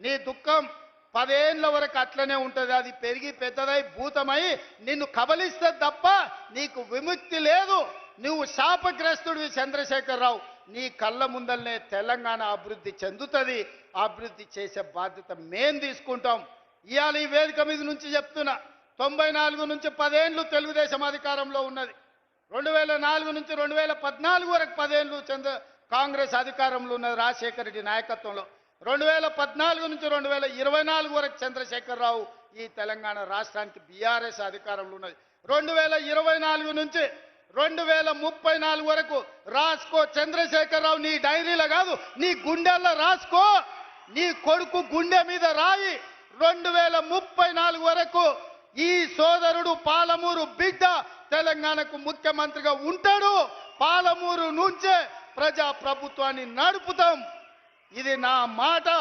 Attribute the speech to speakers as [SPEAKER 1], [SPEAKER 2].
[SPEAKER 1] నీ దుఃఖం పదేళ్ళ వరకు అట్లనే ఉంటుంది. అది పెరిగి పెద్దదై భూతమై నిన్ను కబలిస్తే తప్ప నీకు విముక్తి లేదు. నువ్వు శాపగ్రస్తుడివి చంద్రశేఖరరావు. నీ కళ్ళ ముందల్నే తెలంగాణ అభివృద్ధి చెందుతుంది. అభివృద్ధి చేసే బాధ్యత మేం తీసుకుంటాం. ఇవాళ ఈ వేదిక మీద నుంచి చెప్తున్నా. తొంభై నాలుగు నుంచి పదేండ్లు తెలుగుదేశం అధికారంలో ఉన్నది. రెండు వేల నాలుగు నుంచి రెండు వేల పద్నాలుగు వరకు పదేళ్ళు చంద్ర కాంగ్రెస్ అధికారంలో ఉన్నది రాజశేఖర రెడ్డి నాయకత్వంలో. రెండు వేల పద్నాలుగు నుంచి రెండు వేల ఇరవై నాలుగు వరకు చంద్రశేఖరరావు ఈ తెలంగాణ రాష్ట్రానికి బీఆర్ఎస్ అధికారంలో ఉన్నది. రెండు వేల ఇరవై నాలుగు నుంచి రెండు వేల ముప్పై నాలుగు వరకు రాసుకో చంద్రశేఖరరావు నీ డైరీలో కాదు నీ గుండెల్లో రాసుకో నీ కొడుకు గుండె మీద రాయి. రెండు వేల ముప్పై నాలుగు వరకు ఈ సోదరుడు పాలమూరు బిడ్డ తెలంగాణకు ముఖ్యమంత్రిగా ఉంటాడు. పాలమూరు నుంచే ప్రజా ప్రభుత్వాన్ని నడుపుతాం. இது நான் மாட்டா